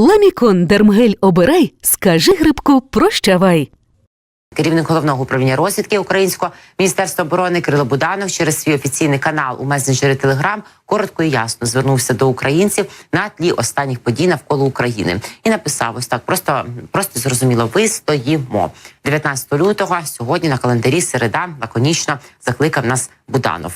Ламікон Дермгель обирай, скажи грибку прощавай. Керівник головного управління розвідки українського міністерства оборони Кирило Буданов через свій офіційний канал у месенджері Телеграм коротко і ясно звернувся до українців на тлі останніх подій навколо України і написав ось так: просто просто зрозуміло, ви стоїмо 19 лютого. Сьогодні на календарі середа лаконічно закликав нас Буданов.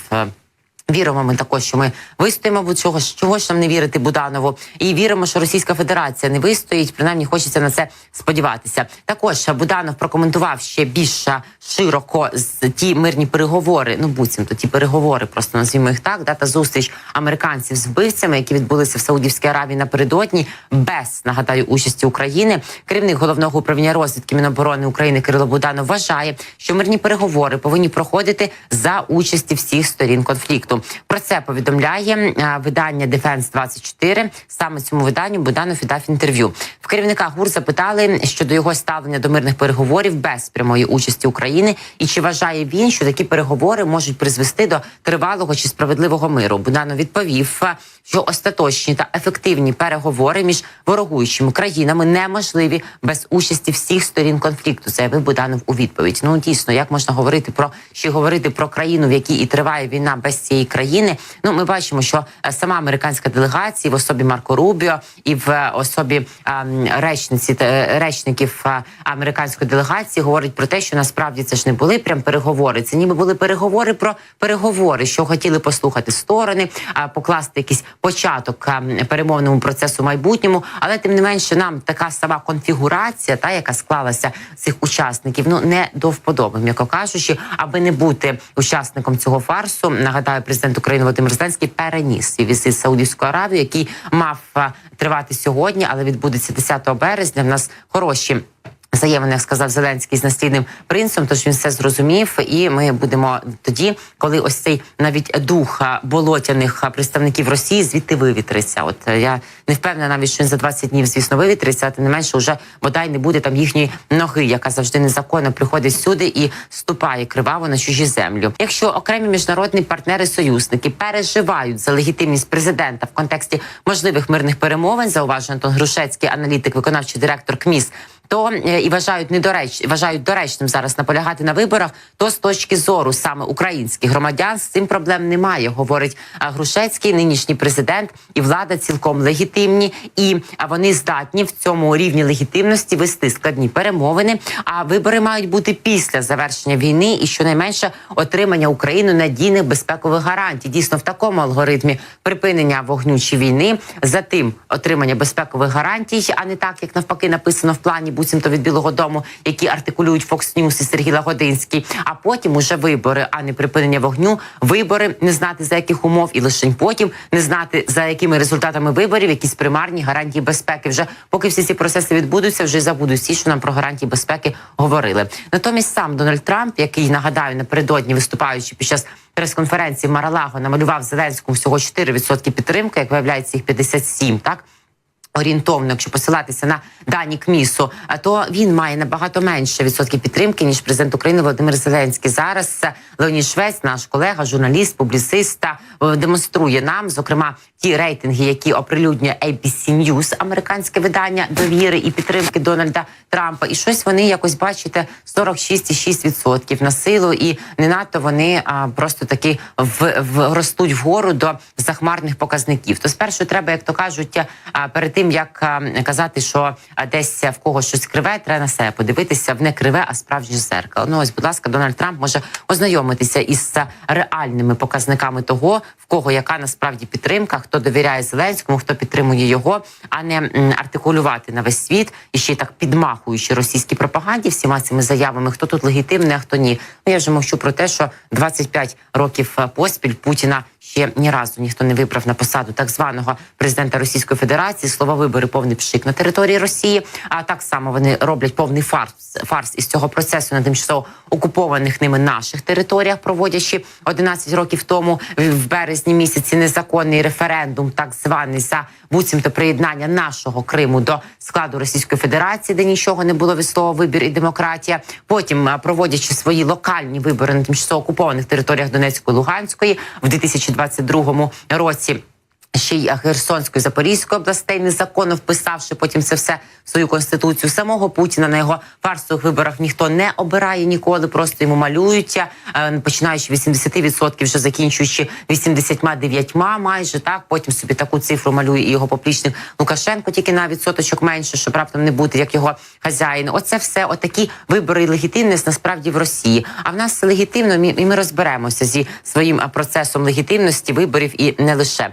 Віримо ми також, що ми вистоїмо бо ж чого ж нам не вірити Буданову, і віримо, що Російська Федерація не вистоїть. Принаймні хочеться на це сподіватися. Також Буданов прокоментував ще більш широко з ті мирні переговори. Ну буцімто ті переговори, просто назвімо їх так. Дата зустріч американців з вбивцями, які відбулися в Саудівській Аравії напередодні, без нагадаю участі України. Керівник головного управління розвідки Міноборони України Кирило Буданов вважає, що мирні переговори повинні проходити за участі всіх сторін конфлікту. Про це повідомляє е, видання Defense 24 Саме цьому виданню Буданов і дав інтерв'ю. В керівника ГУР запитали щодо його ставлення до мирних переговорів без прямої участі України, і чи вважає він, що такі переговори можуть призвести до тривалого чи справедливого миру. Буданов відповів, що остаточні та ефективні переговори між ворогуючими країнами неможливі без участі всіх сторін конфлікту. Заявив Буданов у відповідь. Ну дійсно, як можна говорити про ще говорити про країну, в якій і триває війна без цієї країни. Ну, ми бачимо, що е, сама американська делегація в особі Марко Рубіо і в е, особі речниці е, речників американської делегації говорить про те, що насправді це ж не були прям переговори. Це ніби були переговори про переговори, що хотіли послухати сторони, а покласти якийсь початок а, перемовному процесу майбутньому. Але тим не менше, нам така сама конфігурація, та яка склалася цих учасників, ну не до вподоби, м'яко кажучи, аби не бути учасником цього фарсу. Нагадаю, президент України Володимир Зеленський переніс свій візит в Саудівську Аравію, який мав тривати сьогодні, але відбудеться 10 березня. В нас хороші. Заявлення, як сказав Зеленський з настійним принцем, тож він все зрозумів, і ми будемо тоді, коли ось цей навіть дух болотяних представників Росії звідти вивітриться. От е, я не впевнена, навіть що він за 20 днів, звісно, вивітриться, тим не менше, вже бодай не буде там їхньої ноги, яка завжди незаконно приходить сюди і ступає криваво на чужі землю. Якщо окремі міжнародні партнери-союзники переживають за легітимність президента в контексті можливих мирних перемовин, зауважує Антон Грушецький, аналітик, виконавчий директор КМІС то е, і вважають недореч, вважають доречним зараз наполягати на виборах. То з точки зору саме українських громадян з цим проблем немає, говорить Грушецький, нинішній президент і влада цілком легітимні, і вони здатні в цьому рівні легітимності вести складні перемовини. А вибори мають бути після завершення війни і щонайменше отримання Україною надійних безпекових гарантій. Дійсно, в такому алгоритмі припинення вогню чи війни, за тим отримання безпекових гарантій, а не так, як навпаки написано в плані буцімто від Білого Дому, які артикулюють Fox News і Сергій Лагодинський. А потім уже вибори, а не припинення вогню. Вибори не знати за яких умов, і лише потім не знати за якими результатами виборів, якісь примарні гарантії безпеки. Вже поки всі ці процеси відбудуться, вже забудуть всі, що нам про гарантії безпеки говорили. Натомість сам Дональд Трамп, який нагадаю напередодні виступаючи під час прес-конференції Маралаго, намалював Зеленському всього 4% підтримки, як виявляється, їх 57%, так Орієнтовно, якщо посилатися на дані КМІСу, то він має набагато менше відсотків підтримки ніж президент України Володимир Зеленський. Зараз Леонід Швець, наш колега, журналіст, публіцист, демонструє нам, зокрема, ті рейтинги, які оприлюднює ABC News, американське видання довіри і підтримки Дональда Трампа. І щось вони якось бачите 46,6% на силу, і не надто вони а, просто таки в, в ростуть вгору до захмарних показників. То спершу треба, як то кажуть, перед тим як казати, що десь в когось щось криве, треба на себе подивитися в не криве, а справжнє зеркало. Ну ось, будь ласка, Дональд Трамп може ознайомитися із реальними показниками того, в кого яка насправді підтримка, хто довіряє Зеленському, хто підтримує його, а не артикулювати на весь світ і ще так підмахуючи російській пропаганді всіма цими заявами, хто тут легітимний, а хто ні. Ну я вже мовчу про те, що 25 років е, поспіль Путіна ще ні разу ніхто не вибрав на посаду так званого президента Російської Федерації. Слова вибори повний пшик на території Росії. А так само вони роблять повний фарс фарс із цього процесу на тимчасово окупованих ними наших територіях, проводячи 11 років тому в березні місяці незаконний референдум, так званий за буцімто приєднання нашого Криму до складу Російської Федерації, де нічого не було від слова вибір і демократія. Потім проводячи свої локальні вибори на тимчасово окупованих територіях Донецької Луганської в 2022 році. Ще й Херсонської Запорізької областей, незаконно вписавши потім це все в свою конституцію. Самого Путіна на його фарсових виборах ніхто не обирає ніколи, просто йому малюють, е, починаючи 80%, вже закінчуючи 89 майже так. Потім собі таку цифру малює і його поплічник Лукашенко, тільки на відсоточок менше, щоб раптом не бути як його хазяїн. Оце все, отакі вибори і легітимність насправді в Росії. А в нас легітимно. і ми розберемося зі своїм процесом легітимності виборів і не лише.